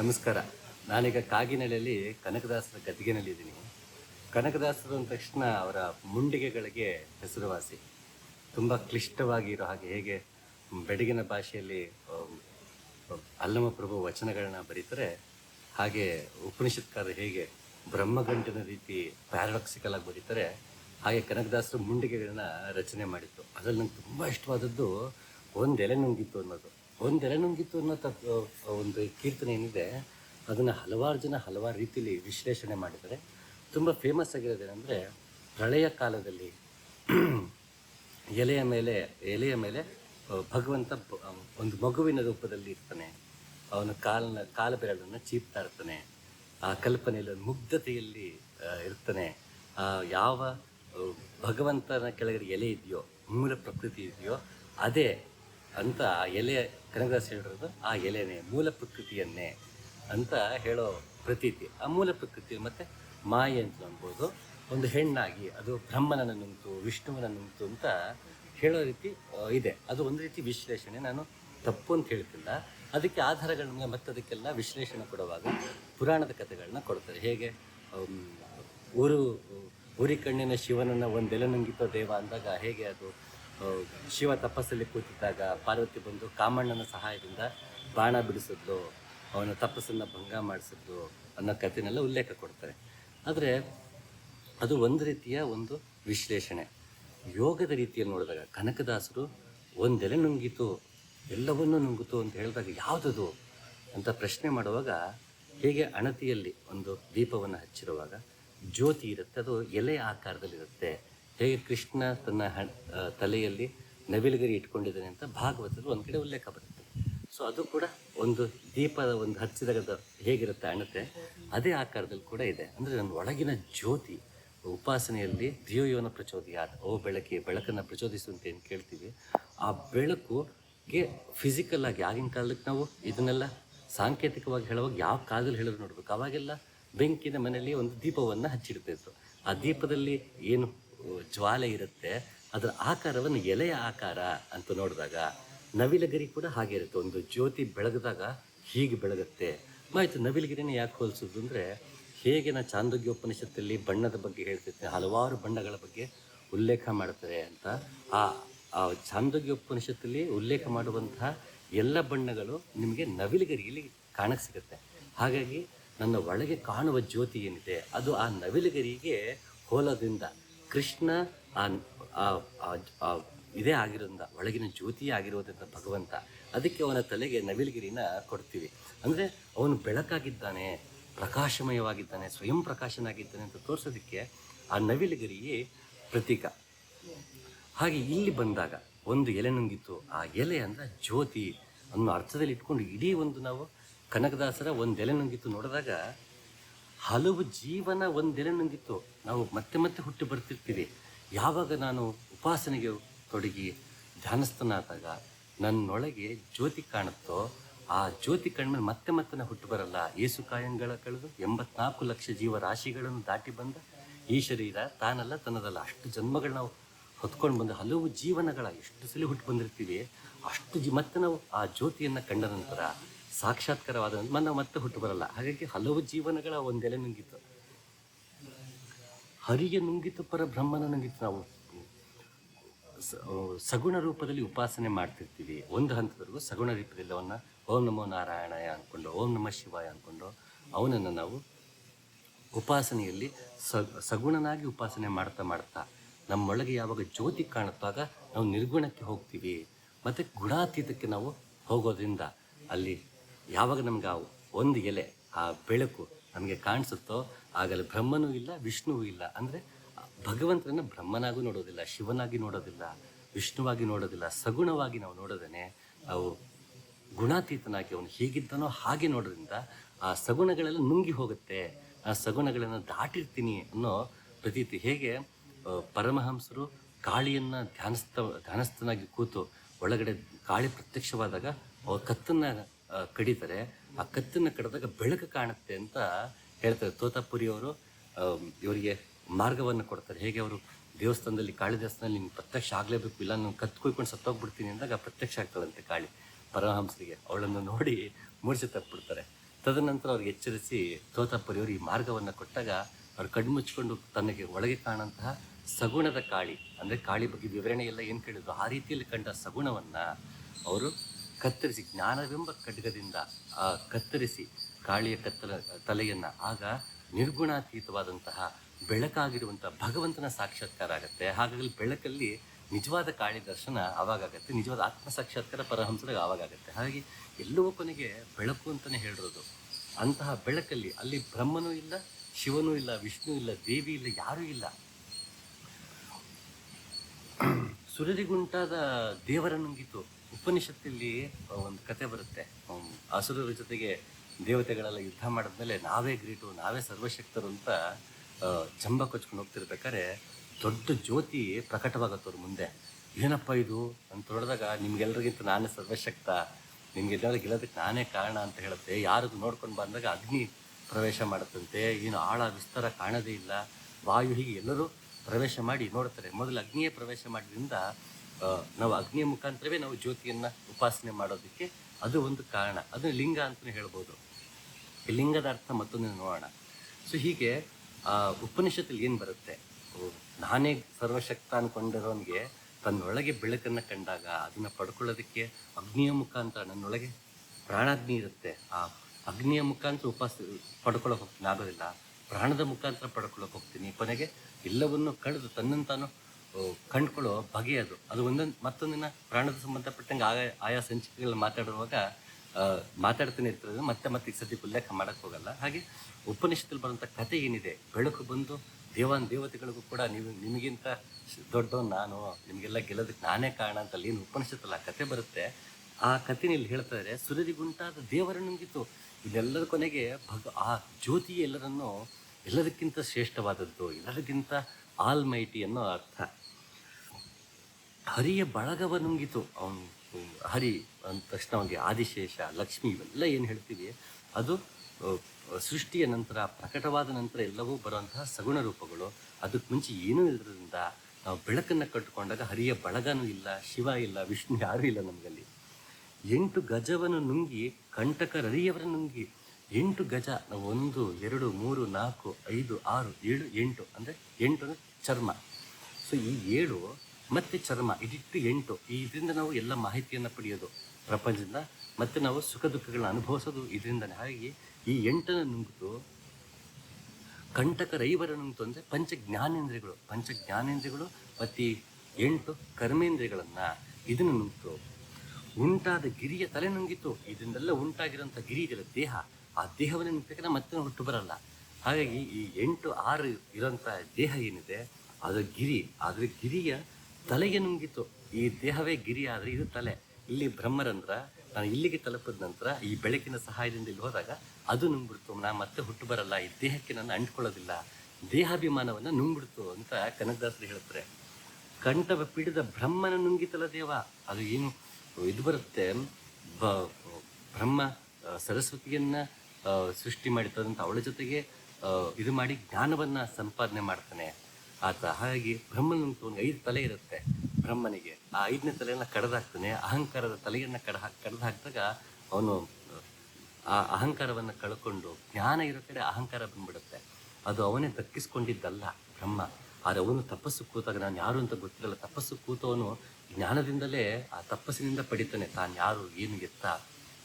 ನಮಸ್ಕಾರ. ನಾನೀಗ ಕಾಗಿನೆಲೆಯಲ್ಲಿ ಕನಕದಾಸರ ಗದ್ದಿಗೆನಲ್ಲಿದ್ದೀನಿ. ಕನಕದಾಸರು ಅಂದ ತಕ್ಷಣ ಅವರ ಮುಂಡಿಗೆಗಳಿಗೆ ಹೆಸರುವಾಸಿ. ತುಂಬ ಕ್ಲಿಷ್ಟವಾಗಿರೋ ಹಾಗೆ ಹೇಗೆ ಬೆಡಗಿನ ಭಾಷೆಯಲ್ಲಿ ಅಲ್ಲಮ ಪ್ರಭು ವಚನಗಳನ್ನ ಬರೀತಾರೆ, ಹಾಗೆ ಉಪನಿಷತ್ಕಾರ ಹೇಗೆ ಬ್ರಹ್ಮಗಂಟಿನ ರೀತಿ ಪ್ಯಾರಾಡಾಕ್ಸಿಕಲ್ ಆಗಿ ಬರೀತಾರೆ, ಹಾಗೆ ಕನಕದಾಸರು ಮುಂಡಿಗೆಗಳನ್ನ ರಚನೆ ಮಾಡಿತ್ತು. ಅದ್ರಲ್ಲಿ ನಂಗೆ ತುಂಬ ಇಷ್ಟವಾದದ್ದು ಒಂದು ಎಲೆ ನುಂಗಿತ್ತು ಅನ್ನೋದು. ಒಂದು ಎಲೆ ನುಂಗಿತ್ತು ಅನ್ನೋ ಒಂದು ಕೀರ್ತನೆ ಏನಿದೆ, ಅದನ್ನು ಹಲವಾರು ಜನ ಹಲವಾರು ರೀತಿಯಲ್ಲಿ ವಿಶ್ಲೇಷಣೆ ಮಾಡಿದ್ದಾರೆ. ತುಂಬ ಫೇಮಸ್ ಆಗಿರೋದೇನೆಂದರೆ ಪ್ರಳಯ ಕಾಲದಲ್ಲಿ ಎಲೆಯ ಮೇಲೆ ಎಲೆಯ ಮೇಲೆ ಭಗವಂತ ಒಂದು ಮಗುವಿನ ರೂಪದಲ್ಲಿ ಇರ್ತಾನೆ. ಅವನ ಕಾಲನ, ಕಾಲ ಬೆರಳನ್ನು ಚೀಪ್ತಾ ಇರ್ತಾನೆ. ಆ ಕಲ್ಪನೆಯಲ್ಲಿ ಮುಗ್ಧತೆಯಲ್ಲಿ ಇರ್ತಾನೆ. ಯಾವ ಭಗವಂತನ ಕೆಳಗಡೆ ಎಲೆ ಇದೆಯೋ, ಮೂಲ ಪ್ರಕೃತಿ ಇದೆಯೋ, ಅದೇ ಅಂತ ಆ ಎಲೆ ಕನಕದಾಸ ಹೇಳಿರೋದು, ಆ ಎಲೆನೇ, ಮೂಲ ಪ್ರಕೃತಿಯನ್ನೇ ಅಂತ ಹೇಳೋ ಪ್ರತೀತಿ. ಆ ಮೂಲ ಪ್ರಕೃತಿ ಮತ್ತು ಮಾಯೆ ಅಂತ ಅನ್ಬೋದು ಒಂದು ಹೆಣ್ಣಾಗಿ ಅದು ಬ್ರಹ್ಮನನ್ನು ನುಂಗ್ತು ವಿಷ್ಣುವನ ನುಂಗ್ತು ಅಂತ ಹೇಳೋ ರೀತಿ ಇದೆ. ಅದು ಒಂದು ರೀತಿ ವಿಶ್ಲೇಷಣೆ. ನಾನು ತಪ್ಪು ಅಂತ ಹೇಳ್ತಿಲ್ಲ. ಅದಕ್ಕೆ ಆಧಾರಗಳನ್ನ ಮತ್ತು ಅದಕ್ಕೆಲ್ಲ ವಿಶ್ಲೇಷಣೆ ಕೊಡುವಾಗ ಪುರಾಣದ ಕಥೆಗಳನ್ನ ಕೊಡ್ತಾರೆ. ಹೇಗೆ? ಊರು ಊರಿ ಕಣ್ಣಿನ ಶಿವನನ್ನು ಒಂದೆಲೆ ನುಂಗಿತೋ ದೇವ ಅಂದಾಗ ಹೇಗೆ ಅದು ಶಿವ ತಪಸ್ಸಲ್ಲಿ ಕೂತಿದ್ದಾಗ ಪಾರ್ವತಿ ಬಂದು ಕಾಮಣ್ಣನ ಸಹಾಯದಿಂದ ಬಾಣ ಬಿಡಿಸಿದ್ಲು. ಅವನ ತಪಸ್ಸನ್ನು ಭಂಗ ಮಾಡಿಸಿದ್ಲು ಅನ್ನೋ ಕಥೆನೆಲ್ಲ ಉಲ್ಲೇಖ ಕೊಡ್ತಾರೆ. ಆದರೆ ಅದು ಒಂದು ರೀತಿಯ ಒಂದು ವಿಶ್ಲೇಷಣೆ. ಯೋಗದ ರೀತಿಯಲ್ಲಿ ನೋಡಿದಾಗ ಕನಕದಾಸರು ಒಂದೆಲೆ ನುಂಗಿತು, ಎಲ್ಲವನ್ನೂ ನುಂಗಿತು ಅಂತ ಹೇಳಿದಾಗ ಯಾವುದದು ಅಂತ ಪ್ರಶ್ನೆ ಮಾಡುವಾಗ ಹೇಗೆ ಅಣತಿಯಲ್ಲಿ ಒಂದು ದೀಪವನ್ನು ಹಚ್ಚಿರುವಾಗ ಜ್ಯೋತಿ ಇರುತ್ತೆ, ಅದು ಎಲೆ ಆಕಾರದಲ್ಲಿರುತ್ತೆ. ಹೇಗೆ ಕೃಷ್ಣ ತನ್ನ ತಲೆಯಲ್ಲಿ ನವಿಲುಗರಿ ಇಟ್ಕೊಂಡಿದ್ದಾನೆ ಅಂತ ಭಾಗವತದಲ್ಲಿ ಒಂದು ಕಡೆ ಉಲ್ಲೇಖ ಬರುತ್ತೆ. ಸೊ ಅದು ಕೂಡ ಒಂದು ದೀಪದ ಒಂದು ಹಚ್ಚಿದಾಗ ಹೇಗಿರುತ್ತೆ ಅಣತೆ, ಅದೇ ಆಕಾರದಲ್ಲಿ ಕೂಡ ಇದೆ. ಅಂದರೆ ನನ್ನ ಒಳಗಿನ ಜ್ಯೋತಿ, ಉಪಾಸನೆಯಲ್ಲಿ ದಿಯೋಯೋನ ಪ್ರಚೋದಿಯಾದ ಓ ಬೆಳಕಿ, ಬೆಳಕನ್ನು ಪ್ರಚೋದಿಸುವಂತೆ ಏನು ಕೇಳ್ತೀವಿ, ಆ ಬೆಳಕುಗೆ ಫಿಸಿಕಲ್ ಆಗಿ ಆಗಿನ ಕಾಲಕ್ಕೆ ನಾವು ಇದನ್ನೆಲ್ಲ ಸಾಂಕೇತಿಕವಾಗಿ ಹೇಳುವಾಗ ಯಾವ ಕಾಲದಲ್ಲಿ ಹೇಳಿದ್ರು ನೋಡ್ಬೇಕು. ಅವಾಗೆಲ್ಲ ಬೆಂಕಿನ ಮನೆಯಲ್ಲಿ ಒಂದು ದೀಪವನ್ನು ಹಚ್ಚಿಡ್ತಿದ್ರು ಆ ದೀಪದಲ್ಲಿ ಏನು ಜ್ವಾಲೆ ಇರುತ್ತೆ, ಅದರ ಆಕಾರವನ್ನು ಎಲೆಯ ಆಕಾರ ಅಂತ ನೋಡಿದಾಗ ನವಿಲಗಿರಿ ಕೂಡ ಹಾಗೆ ಇರುತ್ತೆ. ಒಂದು ಜ್ಯೋತಿ ಬೆಳಗಿದಾಗ ಹೀಗೆ ಬೆಳಗುತ್ತೆ. ಆಯಿತು ನವಿಲಗಿರಿನ ಯಾಕೆ ಹೋಲಿಸೋದು ಅಂದರೆ, ಹೇಗೆ ನಾ ಚಾಂದೋಗ್ಯ ಉಪನಿಷತ್ತಲ್ಲಿ ಬಣ್ಣದ ಬಗ್ಗೆ ಹೇಳ್ತಿರ್ತೀನಿ ಹಲವಾರು ಬಣ್ಣಗಳ ಬಗ್ಗೆ ಉಲ್ಲೇಖ ಮಾಡ್ತಾರೆ ಅಂತ. ಆ ಆ ಚಾಂದೋಗ್ಯ ಉಪನಿಷತ್ತಲ್ಲಿ ಉಲ್ಲೇಖ ಮಾಡುವಂತಹ ಎಲ್ಲ ಬಣ್ಣಗಳು ನಿಮಗೆ ನವಿಲುಗರಿಯಲ್ಲಿ ಕಾಣಕ್ಕೆ ಸಿಗುತ್ತೆ. ಹಾಗಾಗಿ ನನ್ನ ಒಳಗೆ ಕಾಣುವ ಜ್ಯೋತಿ ಏನಿದೆ, ಅದು ಆ ನವಿಲುಗರಿಗೆ ಹೋಲೋದ್ರಿಂದ ಕೃಷ್ಣ ಇದೇ ಆಗಿರೋದ ಒಳಗಿನ ಜ್ಯೋತಿ ಆಗಿರೋದ್ರಿಂದ ಭಗವಂತ ಅದಕ್ಕೆ ಅವನ ತಲೆಗೆ ನವಿಲುಗಿರಿನ ಕೊಡ್ತೀವಿ. ಅಂದರೆ ಅವನು ಬೆಳಕಾಗಿದ್ದಾನೆ, ಪ್ರಕಾಶಮಯವಾಗಿದ್ದಾನೆ, ಸ್ವಯಂ ಪ್ರಕಾಶನಾಗಿದ್ದಾನೆ ಅಂತ ತೋರಿಸೋದಕ್ಕೆ ಆ ನವಿಲುಗಿರಿಯೇ ಪ್ರತೀಕ. ಹಾಗೆ ಇಲ್ಲಿ ಬಂದಾಗ ಒಂದು ಎಲೆ ನುಂಗಿತ್ತು. ಆ ಎಲೆ ಅಂದರೆ ಜ್ಯೋತಿ ಅನ್ನೋ ಅರ್ಥದಲ್ಲಿ ಇಟ್ಕೊಂಡು ಇಡೀ ಒಂದು ನಾವು ಕನಕದಾಸರ ಒಂದು ಎಲೆ ನುಂಗಿತ್ತು ನೋಡಿದಾಗ ಹಲವು ಜೀವನ ಒಂದೆಲೆ ನುಂಗಿತ್ತು ನಾವು ಮತ್ತೆ ಮತ್ತೆ ಹುಟ್ಟಿ ಬರ್ತಿರ್ತೀವಿ. ಯಾವಾಗ ನಾನು ಉಪಾಸನೆಗೆ ತೊಡಗಿ ಧ್ಯಾನಸ್ಥನಾದಾಗ ನನ್ನೊಳಗೆ ಜ್ಯೋತಿ ಕಾಣುತ್ತೋ, ಆ ಜ್ಯೋತಿ ಕಣ್ಮೇಲೆ ಮತ್ತೆ ಮತ್ತೆ ನಾವು ಹುಟ್ಟು ಬರಲ್ಲ. ಏಸು ಕಾಯಂಗಳ ಕಳೆದು ಎಂಬತ್ನಾಲ್ಕು ಲಕ್ಷ ಜೀವರಾಶಿಗಳನ್ನು ದಾಟಿ ಬಂದ ಈ ಶರೀರ ತಾನಲ್ಲ, ತನ್ನದಲ್ಲ. ಅಷ್ಟು ಜನ್ಮಗಳು ನಾವು ಹೊತ್ಕೊಂಡು ಬಂದ ಹಲವು ಜೀವನಗಳ ಎಷ್ಟು ಸಲ ಹುಟ್ಟು ಬಂದಿರ್ತೀವಿ, ಅಷ್ಟು ಜಿ ಮತ್ತೆ ನಾವು ಆ ಜ್ಯೋತಿಯನ್ನು ಕಂಡ ನಂತರ ಸಾಕ್ಷಾತ್ಕಾರವಾದ ಮನ ಮತ್ತೆ ಹುಟ್ಟು ಬರಲ್ಲ. ಹಾಗಾಗಿ ಹಲವು ಜೀವನಗಳ ಒಂದೆಲೆ ನುಂಗಿತ್ತು. ಹರಿಗೆ ನುಂಗಿತು ಪರ ಬ್ರಹ್ಮನ ನುಂಗಿತ್ತು ನಾವು. ಸಗುಣ ರೂಪದಲ್ಲಿ ಉಪಾಸನೆ ಮಾಡ್ತಿರ್ತೀವಿ. ಒಂದು ಹಂತದವರೆಗೂ ಸಗುಣ ರೂಪದಲ್ಲಿ ಅವನ್ನ ಓಂ ನಮೋ ನಾರಾಯಣ ಅಂದ್ಕೊಂಡು ಓಂ ನಮಃ ಶಿವಾಯ ಅಂದ್ಕೊಂಡು ಅವನನ್ನು ನಾವು ಉಪಾಸನೆಯಲ್ಲಿ ಸಗುಣನಾಗಿ ಉಪಾಸನೆ ಮಾಡ್ತಾ ಮಾಡ್ತಾ ನಮ್ಮೊಳಗೆ ಯಾವಾಗ ಜ್ಯೋತಿ ಕಾಣುತ್ತಾಗ ನಾವು ನಿರ್ಗುಣಕ್ಕೆ ಹೋಗ್ತೀವಿ. ಮತ್ತು ಗುಣಾತೀತಕ್ಕೆ ನಾವು ಹೋಗೋದ್ರಿಂದ ಅಲ್ಲಿ ಯಾವಾಗ ನಮ್ಗೆ ಆ ಒಂದು ಎಲೆ, ಆ ಬೆಳಕು ನಮಗೆ ಕಾಣಿಸುತ್ತೋ ಆಗಲ್ಲಿ ಬ್ರಹ್ಮನೂ ಇಲ್ಲ, ವಿಷ್ಣುವೂ ಇಲ್ಲ. ಅಂದರೆ ಭಗವಂತನನ್ನು ಬ್ರಹ್ಮನಾಗೂ ನೋಡೋದಿಲ್ಲ, ಶಿವನಾಗಿ ನೋಡೋದಿಲ್ಲ, ವಿಷ್ಣುವಾಗಿ ನೋಡೋದಿಲ್ಲ, ಸಗುಣವಾಗಿ ನಾವು ನೋಡೋದೇನೆ ಅವು ಗುಣಾತೀತನಾಗಿ ಅವನು ಹೇಗಿದ್ದಾನೋ ಹಾಗೆ ನೋಡೋದ್ರಿಂದ ಆ ಸಗುಣಗಳೆಲ್ಲ ನುಂಗಿ ಹೋಗುತ್ತೆ, ಆ ಸಗುಣಗಳನ್ನು ದಾಟಿರ್ತೀನಿ ಅನ್ನೋ ಪ್ರತೀತಿ. ಹೇಗೆ? ಪರಮಹಂಸರು ಕಾಳಿಯನ್ನ ಧ್ಯಾನಸ್ಥ, ಧ್ಯಾನಸ್ಥನಾಗಿ ಕೂತು ಒಳಗಡೆ ಕಾಳಿ ಪ್ರತ್ಯಕ್ಷವಾದಾಗ ಅವ್ರ ಕತ್ತನ್ನ ಕಡಿತಾರೆ, ಆ ಕತ್ತನ್ನು ಕಡಿದಾಗ ಬೆಳಕು ಕಾಣುತ್ತೆ ಅಂತ ಹೇಳ್ತಾರೆ. ತೋತಾಪುರಿಯವರು ಇವರಿಗೆ ಮಾರ್ಗವನ್ನು ಕೊಡ್ತಾರೆ. ಹೇಗೆ ಅವರು ದೇವಸ್ಥಾನದಲ್ಲಿ, ಕಾಳಿ ದೇವಸ್ಥಾನದಲ್ಲಿ ನಿಮ್ಗೆ ಪ್ರತ್ಯಕ್ಷ ಆಗಲೇಬೇಕು, ಇಲ್ಲ ನಾನು ಕತ್ತು ಕುಯ್ಕೊಂಡು ಸತ್ತೋಗ್ಬಿಡ್ತೀನಿ ಅಂದಾಗ ಪ್ರತ್ಯಕ್ಷ ಆಗ್ತಾಳಂತೆ ಕಾಳಿ. ಪರಮಹಂಸರಿಗೆ ಅವಳನ್ನು ನೋಡಿ ಮೂರ್ಛೆ ತಪ್ಪಿಬಿಡ್ತಾರೆ. ತದನಂತರ ಅವ್ರಿಗೆ ಎಚ್ಚರಿಸಿ ತೋತಾಪುರಿಯವರು ಈ ಮಾರ್ಗವನ್ನು ಕೊಟ್ಟಾಗ ಅವ್ರು ಕಣ್ಮುಚ್ಕೊಂಡು ತನಗೆ ಒಳಗೆ ಕಾಣಂತಹ ಸಗುಣದ ಕಾಳಿ, ಅಂದರೆ ಕಾಳಿ ಬಗ್ಗೆ ವಿವರಣೆ ಎಲ್ಲ ಏನು ಕೇಳಿದ್ರು, ಆ ರೀತಿಯಲ್ಲಿ ಕಂಡ ಸಗುಣವನ್ನು ಅವರು ಕತ್ತರಿಸಿ, ಜ್ಞಾನವೆಂಬ ಖಡ್ಗದಿಂದ ಕತ್ತರಿಸಿ ಕಾಳಿಯ ಕತ್ತಲ, ತಲೆಯನ್ನು, ಆಗ ನಿರ್ಗುಣಾತೀತವಾದಂತಹ ಬೆಳಕಾಗಿರುವಂಥ ಭಗವಂತನ ಸಾಕ್ಷಾತ್ಕಾರ ಆಗುತ್ತೆ. ಹಾಗಾಗಿ ಬೆಳಕಲ್ಲಿ ನಿಜವಾದ ಕಾಳಿ ದರ್ಶನ ಆವಾಗತ್ತೆ ನಿಜವಾದ ಆತ್ಮ ಸಾಕ್ಷಾತ್ಕಾರ ಪರಹಂಸದಾಗ ಆವಾಗತ್ತೆ ಹಾಗಾಗಿ ಎಲ್ಲವೂ ಕೊನೆಗೆ ಬೆಳಕು ಅಂತಲೇ ಹೇಳಿರೋದು. ಅಂತಹ ಬೆಳಕಲ್ಲಿ ಅಲ್ಲಿ ಬ್ರಹ್ಮನೂ ಇಲ್ಲ, ಶಿವನೂ ಇಲ್ಲ, ವಿಷ್ಣು ಇಲ್ಲ, ದೇವಿ ಇಲ್ಲ, ಯಾರೂ ಇಲ್ಲ. ಸುರರಿಗುಂಟಾದ ದೇವರ ನುಂಗಿತು ಉಪನಿಷತ್ತಲ್ಲಿ ಒಂದು ಕತೆ ಬರುತ್ತೆ. ಅಸುರರ ಜೊತೆಗೆ ದೇವತೆಗಳೆಲ್ಲ ಯುದ್ಧ ಮಾಡಿದ್ಮೇಲೆ ನಾವೇ ಗ್ರೀಟು, ನಾವೇ ಸರ್ವಶಕ್ತರು ಅಂತ ಚಂಬ ಕೊಚ್ಕೊಂಡು ಹೋಗ್ತಿರ್ಬೇಕಾದ್ರೆ ದೊಡ್ಡ ಜ್ಯೋತಿ ಪ್ರಕಟವಾಗತ್ತವ್ರ ಮುಂದೆ. ಏನಪ್ಪ ಇದು? ಅಂತ ನೋಡಿದಾಗ ನಿಮ್ಗೆಲ್ರಿಗಿಂತ ನಾನೇ ಸರ್ವಶಕ್ತ ನಿಮ್ಗೆ ಇದ್ದಾಗ ಗೆಲ್ಲೋದಕ್ಕೆ ನಾನೇ ಕಾರಣ ಅಂತ ಹೇಳುತ್ತೆ. ಯಾರದು ನೋಡ್ಕೊಂಡು ಬಂದಾಗ ಅಗ್ನಿ ಪ್ರವೇಶ ಮಾಡುತ್ತಂತೆ. ಏನು ಆಳ ವಿಸ್ತಾರ ಕಾಣದೇ ಇಲ್ಲ. ವಾಯು ಹೀಗೆ ಎಲ್ಲರೂ ಪ್ರವೇಶ ಮಾಡಿ ನೋಡ್ತಾರೆ. ಮೊದಲು ಅಗ್ನಿಯೇ ಪ್ರವೇಶ ಮಾಡಿದ್ರಿಂದ ನಾವು ಅಗ್ನಿಯ ಮುಖಾಂತರವೇ ನಾವು ಜ್ಯೋತಿಯನ್ನು ಉಪಾಸನೆ ಮಾಡೋದಕ್ಕೆ ಅದು ಒಂದು ಕಾರಣ. ಅದು ಲಿಂಗ ಅಂತಲೇ ಹೇಳ್ಬೋದು. ಲಿಂಗದ ಅರ್ಥ ಮತ್ತೊಂದು ನೋಡೋಣ. ಸೊ ಹೀಗೆ, ಆ, ಉಪನಿಷತ್ತಲ್ಲಿ ಏನು ಬರುತ್ತೆ? ನಾನೇ ಸರ್ವಶಕ್ತ ಅನ್ಕೊಂಡಿರೋನ್ಗೆ ತನ್ನೊಳಗೆ ಬೆಳಕನ್ನು ಕಂಡಾಗ ಅದನ್ನು ಪಡ್ಕೊಳ್ಳೋದಕ್ಕೆ ಅಗ್ನಿಯ ಮುಖಾಂತರ ನನ್ನೊಳಗೆ ಪ್ರಾಣಾಗ್ನಿ ಇರುತ್ತೆ. ಆ ಅಗ್ನಿಯ ಮುಖಾಂತರ ಉಪಾಸ, ಪಡ್ಕೊಳ್ಳೋಕೆ ಹೋಗ್ತೀನಿ. ಆಗೋದಿಲ್ಲ. ಪ್ರಾಣದ ಮುಖಾಂತರ ಪಡ್ಕೊಳ್ಳೋಕೆ ಹೋಗ್ತೀನಿ. ಕೊನೆಗೆ ಎಲ್ಲವನ್ನು ಕಳೆದು ತನ್ನಂತಾನು ಕಂಡ್ಕೊಳ್ಳೋ ಬಗೆ ಅದು. ಅದು ಒಂದೊಂದು, ಮತ್ತೊಂದಿನ ಪ್ರಾಣದ ಸಂಬಂಧಪಟ್ಟಂಗೆ ಆಯಾ ಆಯಾ ಸಂಚಿಕೆಗಳಲ್ಲಿ ಮಾತಾಡುವಾಗ ಮಾತಾಡ್ತಾನೆ ಇರ್ತದೆ ಮತ್ತೆ ಮತ್ತೆ ಈ ಸತಿ ಉಲ್ಲೇಖ ಹೋಗಲ್ಲ. ಹಾಗೆ ಉಪನಿಷತ್ತಲ್ಲಿ ಬರುವಂಥ ಕತೆ ಏನಿದೆ, ಬೆಳಕು ಬಂದು ದೇವಾನ್ ದೇವತೆಗಳಿಗೂ ಕೂಡ ನೀವು, ನಿಮಗಿಂತ ದೊಡ್ಡವನು ನಾನು, ನಿಮಗೆಲ್ಲ ಗೆಲ್ಲೋದಕ್ಕೆ ನಾನೇ ಕಾರಣ ಅಂತ ಏನು ಉಪನಿಷತ್ತಲ್ಲ ಆ ಕತೆ ಬರುತ್ತೆ. ಆ ಕಥೆನ ಇಲ್ಲಿ ಹೇಳ್ತಾ ಇದ್ದಾರೆ ಸುರರಿಗುಂಟಾದ ದೇವರ ನುಂಗಿತು ಇದೆಲ್ಲರ ಕೊನೆಗೆ ಭಗ, ಆ ಜ್ಯೋತಿ ಎಲ್ಲರನ್ನು ಎಲ್ಲದಕ್ಕಿಂತ ಶ್ರೇಷ್ಠವಾದದ್ದು, ಎಲ್ಲದಕ್ಕಿಂತ ಆಲ್ ಮೈಟಿ ಅನ್ನೋ ಅರ್ಥ. ಹರಿಯ ಬಳಗವ ನುಂಗಿತು. ಅವನು, ಹರಿ ಅಂದ ತಕ್ಷಣ ಅವನಿಗೆ ಆದಿಶೇಷ, ಲಕ್ಷ್ಮಿ ಇವೆಲ್ಲ ಏನು ಹೇಳ್ತೀವಿ? ಅದು ಸೃಷ್ಟಿಯ ನಂತರ, ಪ್ರಕಟವಾದ ನಂತರ ಎಲ್ಲವೂ ಬರುವಂತಹ ಸಗುಣ ರೂಪಗಳು. ಅದಕ್ಕೆ ಮುಂಚೆ ಏನೂ ಇಲ್ಲದ್ರಿಂದ ನಾವು ಬೆಳಕನ್ನು ಕಟ್ಟಿಕೊಂಡಾಗ ಹರಿಯ ಬಳಗನೂ ಇಲ್ಲ, ಶಿವ ಇಲ್ಲ, ವಿಷ್ಣು ಯಾರೂ ಇಲ್ಲ ನಮಗಲ್ಲಿ. ಎಂಟು ಗಜವನ್ನು ನುಂಗಿ ಕಂಟಕ ರರಿಯವರ ನುಂಗಿ, ಎಂಟು ಗಜ, ನಾವು ಒಂದು, ಎರಡು, ಮೂರು, ನಾಲ್ಕು, ಐದು, ಆರು, ಏಳು, ಎಂಟು, ಅಂದರೆ ಎಂಟು ಅಂದರೆ ಚರ್ಮ. ಸೊ ಈ ಏಳು ಮತ್ತೆ ಚರ್ಮ ಇದಿಟ್ಟು ಎಂಟು. ಇದರಿಂದ ನಾವು ಎಲ್ಲ ಮಾಹಿತಿಯನ್ನು ಪಡೆಯೋದು ಪ್ರಪಂಚದಿಂದ, ಮತ್ತೆ ನಾವು ಸುಖ ದುಃಖಗಳನ್ನ ಅನುಭವಿಸೋದು ಇದರಿಂದನೇ. ಹಾಗಾಗಿ ಈ ಎಂಟನ್ನು ನುಂಗಿತು ಕಂಟಕ ರೈವರ ನುಂಗಿತು ಅಂದರೆ ಪಂಚ ಜ್ಞಾನೇಂದ್ರಿಯಗಳು ಪಂಚ ಜ್ಞಾನೇಂದ್ರಿಯಗಳು ಮತ್ತು ಎಂಟು ಕರ್ಮೇಂದ್ರಿಯಗಳನ್ನು ಇದನ್ನು ನುಂಗಿತು ಉಂಟಾದ ಗಿರಿಯ ತಲೆ ನುಂಗಿತು ಇದರಿಂದೆಲ್ಲ ಉಂಟಾಗಿರೋಂಥ ಗಿರಿ ಇದೆಯಲ್ಲ, ದೇಹ. ಆ ದೇಹವನ್ನು ನುಂಗ್ತಕ್ಕಂಥ ಮತ್ತೆ ಹುಟ್ಟು ಬರಲ್ಲ. ಹಾಗಾಗಿ ಈ ಎಂಟು ಆರು ಇರೋಂಥ ದೇಹ ಏನಿದೆ, ಅದು ಗಿರಿ. ಆದರೆ ಗಿರಿಯ ತಲೆಗೆ ನುಂಗಿತು. ಈ ದೇಹವೇ ಗಿರಿ ಆದರೆ ಇದು ತಲೆ. ಇಲ್ಲಿ ಬ್ರಹ್ಮರಂದ್ರ ನಾನು ಇಲ್ಲಿಗೆ ತಲುಪಿದ ನಂತರ, ಈ ಬೆಳಕಿನ ಸಹಾಯದಿಂದ ಇಲ್ಲಿ ಹೋದಾಗ ಅದು ನುಂಗ್ಬಿಡ್ತು. ನಾ ಮತ್ತೆ ಹುಟ್ಟು ಬರಲ್ಲ, ಈ ದೇಹಕ್ಕೆ ನಾನು ಅಂಟ್ಕೊಳ್ಳೋದಿಲ್ಲ. ದೇಹಾಭಿಮಾನವನ್ನು ನುಂಗ್ಬಿಡ್ತು ಅಂತ ಕನಕದಾಸರು ಹೇಳ್ತಾರೆ. ಕಂಠವ ಪಿಡಿದ ಬ್ರಹ್ಮನ ನುಂಗಿತಲ ದೇವ. ಅದು ಏನು, ಇದು ಬರುತ್ತೆ, ಬ- ಬ್ರಹ್ಮ ಸರಸ್ವತಿಯನ್ನ ಸೃಷ್ಟಿ ಮಾಡಿತದಂತ ಅವಳ ಜೊತೆಗೆ ಇದು ಮಾಡಿ ಜ್ಞಾನವನ್ನು ಸಂಪಾದನೆ ಮಾಡ್ತಾನೆ. ಆತ ಹಾಗಾಗಿ ಬ್ರಹ್ಮನಂತ ಒಂದು ಐದು ತಲೆ ಇರುತ್ತೆ ಬ್ರಹ್ಮನಿಗೆ. ಆ ಐದನೇ ತಲೆಯನ್ನ ಕಡ್ದಾಕ್ತಾನೆ, ಅಹಂಕಾರದ ತಲೆಯನ್ನ ಕಡ ಕಡ್ದು ಹಾಕಿದಾಗ ಅವನು, ಆ ಅಹಂಕಾರವನ್ನು ಕಳ್ಕೊಂಡು, ಜ್ಞಾನ ಇರೋ ಕಡೆ ಅಹಂಕಾರ ಬಂದ್ಬಿಡುತ್ತೆ. ಅದು ಅವನೇ ದಕ್ಕಿಸ್ಕೊಂಡಿದ್ದಲ್ಲ ಬ್ರಹ್ಮ. ಆದರೆ ಅವನು ತಪಸ್ಸು ಕೂತಾಗ, ನಾನು ಯಾರು ಅಂತ ಗೊತ್ತಿರಲ್ಲ, ತಪಸ್ಸು ಕೂತವನು ಜ್ಞಾನದಿಂದಲೇ ಆ ತಪಸ್ಸಿನಿಂದ ಪಡಿತಾನೆ, ತಾನು ಯಾರು, ಏನು ಎತ್ತ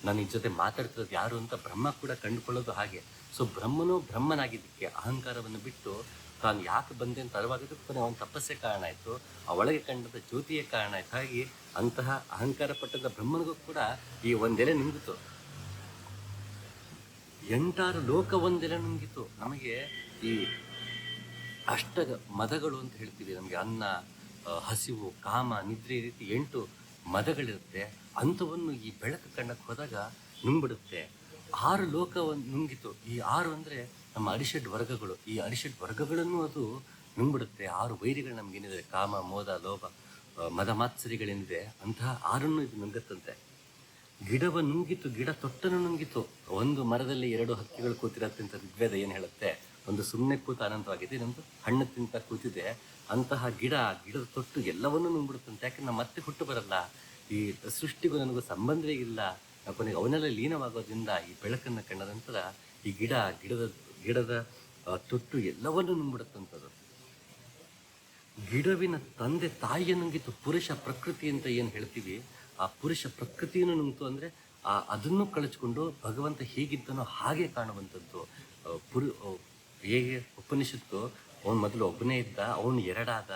ನಾನು ಈ ಜೊತೆ ಮಾತಾಡ್ತಿರೋದು ಯಾರು ಅಂತ ಬ್ರಹ್ಮ ಕೂಡ ಕಂಡುಕೊಳ್ಳೋದು ಹಾಗೆ. ಸೊ ಬ್ರಹ್ಮನು ಬ್ರಹ್ಮನಾಗಿದ್ದಕ್ಕೆ ಅಹಂಕಾರವನ್ನು ಬಿಟ್ಟು ತಾನು ಯಾಕೆ ಬಂದೆ ಅಂತ ಅರಿವಾಗಿದ್ದಕ್ಕೆ ಕೊನೆ ಅವನ ತಪಸ್ಸೆ ಕಾರಣ ಆಯಿತು. ಆ ಒಳಗೆ ಕಂಡದ ಜ್ಯೋತಿಯೇ ಕಾರಣ ಆಯಿತು. ಹಾಗೆ ಅಂತಹ ಅಹಂಕಾರ ಪಟ್ಟದ ಬ್ರಹ್ಮನಿಗೂ ಕೂಡ ಈ ಒಂದೆಲೆ ನುಂಗಿತು. ಎಂಟಾರು ಲೋಕ ಒಂದೆಲೆ ನುಂಗಿತು. ನಮಗೆ ಈ ಅಷ್ಟ ಮದಗಳು ಅಂತ ಹೇಳ್ತೀವಿ ನಮಗೆ. ಅನ್ನ ಹಸಿವು, ಕಾಮ, ನಿದ್ರೆ ಈ ರೀತಿ ಎಂಟು ಮದಗಳಿರುತ್ತೆ. ಅಂಥವನ್ನು ಈ ಬೆಳಕು ಕಂಡಕ್ಕೆ ಹೋದಾಗ ನುಂಗ್ಬಿಡುತ್ತೆ. ಆರು ಲೋಕವನ್ನು ನುಂಗಿತು. ಈ ಆರು ಅಂದರೆ ನಮ್ಮ ಅರಿಷಡ್ ವರ್ಗಗಳು, ಈ ಅರಿಷಡ್ ವರ್ಗಗಳನ್ನು ಅದು ನುಂಗ್ಬಿಡುತ್ತೆ. ಆರು ವೈರಿಗಳು ನಮಗೇನಿದೆ ಕಾಮ, ಮೋದ, ಲೋಭ ಮದ ಮಾತ್ಸರಿಗಳೇನಿದೆ? ಅಂತಹ ಆರನ್ನು ಇದು ನುಂಗತ್ತಂತೆ. ಗಿಡವ ನುಂಗಿತು, ಗಿಡ ತೊಟ್ಟನ್ನು ನುಂಗಿತು. ಒಂದು ಮರದಲ್ಲಿ ಎರಡು ಹಕ್ಕಿಗಳು ಕೂತಿರತ್ತೆ ಅಂತ ಋಗ್ವೇದ ಏನು ಹೇಳುತ್ತೆ? ಒಂದು ಸುಮ್ಮನೆ ಕೂತ ಆನಂದವಾಗಿದೆ ಇನ್ನೊಂದು ಹಣ್ಣು ತಿಂತ ಕೂತಿದೆ. ಅಂತಹ ಗಿಡ, ಗಿಡದ ತೊಟ್ಟು ಎಲ್ಲವನ್ನೂ ನುಂಗ್ಬಿಡುತ್ತಂತೆ. ಯಾಕೆ ನಮ್ಮ ಮತ್ತೆ ಹುಟ್ಟು ಬರಲ್ಲ? ಈ ಸೃಷ್ಟಿಗೂ ನನಗೂ ಸಂಬಂಧವೇ ಇಲ್ಲ. ಕೊನೆಗೆ ಅವನೆಲ್ಲ ಲೀನವಾಗೋದ್ರಿಂದ ಈ ಬೆಳಕನ್ನು ಕಂಡ ನಂತರ ಈ ಗಿಡ, ಗಿಡದ ಗಿಡದ ತೊಟ್ಟು ಎಲ್ಲವನ್ನು ನುಂಬಿಡುತ್ತಂಥದ್ದು ಗಿಡವಿನ ತಂದೆ ತಾಯಿಯ ನುಂಗಿತು ಪುರುಷ ಪ್ರಕೃತಿ ಅಂತ ಏನು ಹೇಳ್ತೀವಿ? ಆ ಪುರುಷ ಪ್ರಕೃತಿಯನ್ನು ನುಂಗ್ತು ಅಂದರೆ ಆ ಅದನ್ನು ಕಳಚ್ಕೊಂಡು ಭಗವಂತ ಹೇಗಿದ್ದನೋ ಹಾಗೆ ಕಾಣುವಂಥದ್ದು. ಪುರು ಹೇಗೆ ಉಪನಿಷತ್ತು, ಅವನು ಮೊದಲು ಒಬ್ಬನೇ ಇದ್ದ, ಅವನು ಎರಡಾದ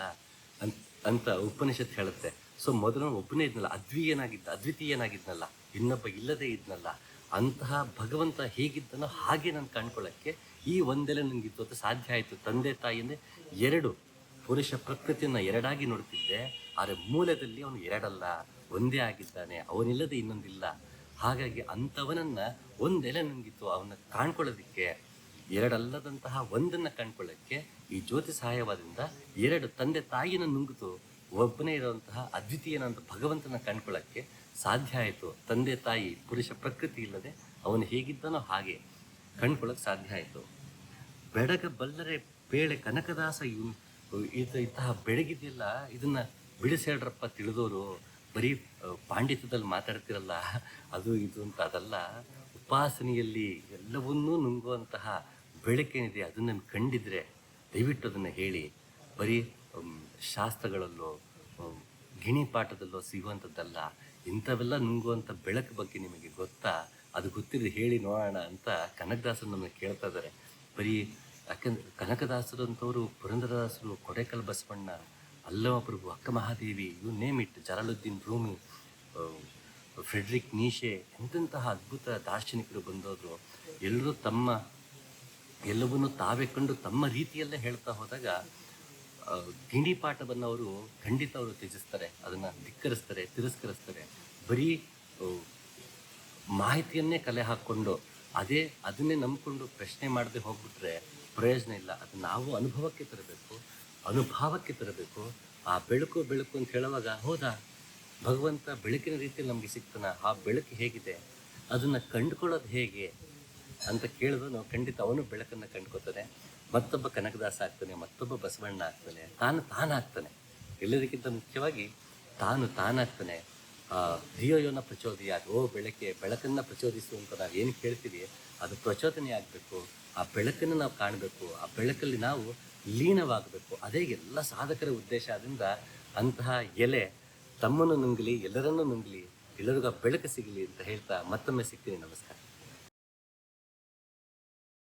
ಅಂತ ಅಂತ ಉಪನಿಷತ್ ಹೇಳುತ್ತೆ. ಸೊ ಮೊದಲು ಒಬ್ಬನೇ ಇದ್ನಲ್ಲ, ಅದ್ವಿಯನಾಗಿದ್ದ, ಅದ್ವಿತೀಯನಾಗಿದ್ನಲ್ಲ, ಇನ್ನೊಬ್ಬ ಇಲ್ಲದೇ ಇದ್ನಲ್ಲ, ಅಂತಹ ಭಗವಂತ ಹೇಗಿದ್ದನೋ ಹಾಗೆ ನಾನು ಕಾಣ್ಕೊಳ್ಳೋಕ್ಕೆ ಈ ಒಂದೆಲೆ ನಂಗಿತ್ತು ಅಂತ ಸಾಧ್ಯ ಆಯಿತು. ತಂದೆ ತಾಯಿ ಅಂದರೆ ಎರಡು ಪುರುಷ ಪ್ರಕೃತಿಯನ್ನು ಎರಡಾಗಿ ನೋಡ್ತಿದ್ದೆ. ಆದರೆ ಮೂಲದಲ್ಲಿ ಅವನು ಎರಡಲ್ಲ. ಒಂದೇ ಆಗಿದ್ದಾನೆ. ಅವನಿಲ್ಲದೆ ಇನ್ನೊಂದಿಲ್ಲ. ಹಾಗಾಗಿ ಅಂಥವನನ್ನು ಒಂದೆಲೆ ನುಂಗಿತ್ತು ಅವನ್ನ ಕಾಣ್ಕೊಳ್ಳೋದಕ್ಕೆ. ಎರಡಲ್ಲದಂತಹ ಒಂದನ್ನು ಕಾಣ್ಕೊಳ್ಳೋಕ್ಕೆ ಈ ಜ್ಯೋತಿ ಸಹಾಯವಾದಿಂದ ಎರಡು ತಂದೆ ತಾಯಿನ ನುಂಗಿತು. ಒಬ್ಬನೇ ಇರುವಂತಹ ಅದ್ವಿತೀಯನಂತ ಭಗವಂತನ ಕಾಣ್ಕೊಳ್ಳೋಕ್ಕೆ ಸಾಧ್ಯ ಆಯಿತು. ತಂದೆ ತಾಯಿ ಪುರುಷ ಪ್ರಕೃತಿ ಇಲ್ಲದೆ ಅವನು ಹೇಗಿದ್ದನೋ ಹಾಗೆ. ಕಂಡ್ಕೊಳ್ಳೋಕೆ ಸಾಧ್ಯ ಆಯಿತು. ಬೆಳಗ ಬಲ್ಲರೆ ಬೇಳೆ ಕನಕದಾಸ ಇದು ಇಂತಹ ಬೆಳಗಿದೆಯಲ್ಲ, ಇದನ್ನ ಬಿಡಿಸೇಳ್ರಪ್ಪ ತಿಳಿದವರು ಬರೀ ಪಾಂಡಿತ್ಯದಲ್ಲಿ ಮಾತಾಡ್ತಿರಲ್ಲ, ಅದು ಇದು ಅಂತ ಅದಲ್ಲ. ಉಪಾಸನೆಯಲ್ಲಿ ಎಲ್ಲವನ್ನೂ ನುಂಗುವಂತಹ ಬೆಳಕೇನಿದೆ. ಅದನ್ನು ಕಂಡಿದ್ರೆ ದಯವಿಟ್ಟು ಅದನ್ನು ಹೇಳಿ. ಬರೀ ಶಾಸ್ತ್ರಗಳಲ್ಲೋ ಗಿಣಿ ಪಾಠದಲ್ಲೋ ಸಿಗುವಂಥದ್ದಲ್ಲ, ಇಂಥವೆಲ್ಲ ನುಂಗುವಂಥ ಬೆಳಕು ಬಗ್ಗೆ ನಿಮಗೆ ಗೊತ್ತಾ? ಅದು ಗೊತ್ತಿಲ್ಲ ಹೇಳಿ ನೋಡೋಣ ಅಂತ ಕನಕದಾಸರು ನಮ್ಮನ್ನು ಕೇಳ್ತಾ ಇದ್ದಾರೆ. ಬರೀ ಯಾಕಂದ್ರೆ ಕನಕದಾಸರು ಅಂತವರು ಪುರಂದರದಾಸರು Kodekal Basavanna Allama Prabhu Akka Mahadevi you name it Jalaluddin Rumi Friedrich Nietzsche, ಎಂತೆಂತಹ ಅದ್ಭುತ ದಾರ್ಶನಿಕರು ಬಂದೋದ್ರು ಎಲ್ಲರೂ ತಮ್ಮ, ಎಲ್ಲವನ್ನೂ ತಾವೇ ಕಂಡು ತಮ್ಮ ರೀತಿಯಲ್ಲೇ ಹೇಳ್ತಾ ಹೋದಾಗ ಗಿಣಿ ಪಾಠವನ್ನು ಅವರು ಖಂಡಿತ ಅವರು ತ್ಯಜಿಸ್ತಾರೆ. ಅದನ್ನು ಧಿಕ್ಕರಿಸ್ತಾರೆ, ತಿರಸ್ಕರಿಸ್ತಾರೆ. ಬರೀ ಮಾಹಿತಿಯನ್ನೇ ಕಲೆ ಹಾಕ್ಕೊಂಡು ಅದೇ ಅದನ್ನೇ ನಂಬಿಕೊಂಡು ಪ್ರಶ್ನೆ ಮಾಡದೆ ಹೋಗ್ಬಿಟ್ರೆ ಪ್ರಯೋಜನ ಇಲ್ಲ. ಅದು ನಾವು ಅನುಭವಕ್ಕೆ ತರಬೇಕು ಅನುಭವಕ್ಕೆ ತರಬೇಕು. ಆ ಬೆಳಕು ಬೆಳಕು ಅಂತ ಹೇಳುವಾಗ, ಹೌದಾ? ಭಗವಂತ ಬೆಳಕಿನ ರೀತಿಯಲ್ಲಿ ನಮಗೆ ಸಿಗ್ತಾನ. ಆ ಬೆಳಕು ಹೇಗಿದೆ? ಅದನ್ನು ಕಂಡುಕೊಳ್ಳೋದು ಹೇಗೆ? ಅಂತ ಕೇಳಿದ್ರು ಖಂಡಿತ ಅವನು ಬೆಳಕನ್ನು ಕಂಡುಕೊತಾನೆ ಮತ್ತೊಬ್ಬ ಕನಕದಾಸ ಆಗ್ತಾನೆ, ಮತ್ತೊಬ್ಬ ಬಸವಣ್ಣ ಆಗ್ತಾನೆ. ತಾನು ತಾನಾಗ್ತಾನೆ. ಎಲ್ಲದಕ್ಕಿಂತ ಮುಖ್ಯವಾಗಿ ತಾನು ತಾನಾಗ್ತಾನೆ. ಆ ಧಿಯೋಯೋನ ಪ್ರಚೋದಿಯ ಓ, ಬೆಳಕೆ, ಬೆಳಕನ್ನು ಪ್ರಚೋದಿಸು ಅಂತ ಏನು ಕೇಳ್ತೀವಿ, ಅದು ಪ್ರಚೋದನೆ ಆಗಬೇಕು, ಆ ಬೆಳಕನ್ನು ನಾವು ಕಾಣಬೇಕು, ಆ ಬೆಳಕಲ್ಲಿ ನಾವು ಲೀನವಾಗಬೇಕು. ಅದೇ ಎಲ್ಲ ಸಾಧಕರ ಉದ್ದೇಶ ಅದರಿಂದ ಅಂತಹ ಎಲೆ ತಮ್ಮನ್ನು ನುಂಗಲಿ, ಎಲ್ಲರನ್ನೂ ನುಂಗಲಿ, ಎಲ್ಲರಿಗೂ ಬೆಳಕು ಸಿಗಲಿ ಅಂತ ಹೇಳ್ತಾ ಮತ್ತೊಮ್ಮೆ ಸಿಗ್ತೀನಿ. ನಮಸ್ಕಾರ.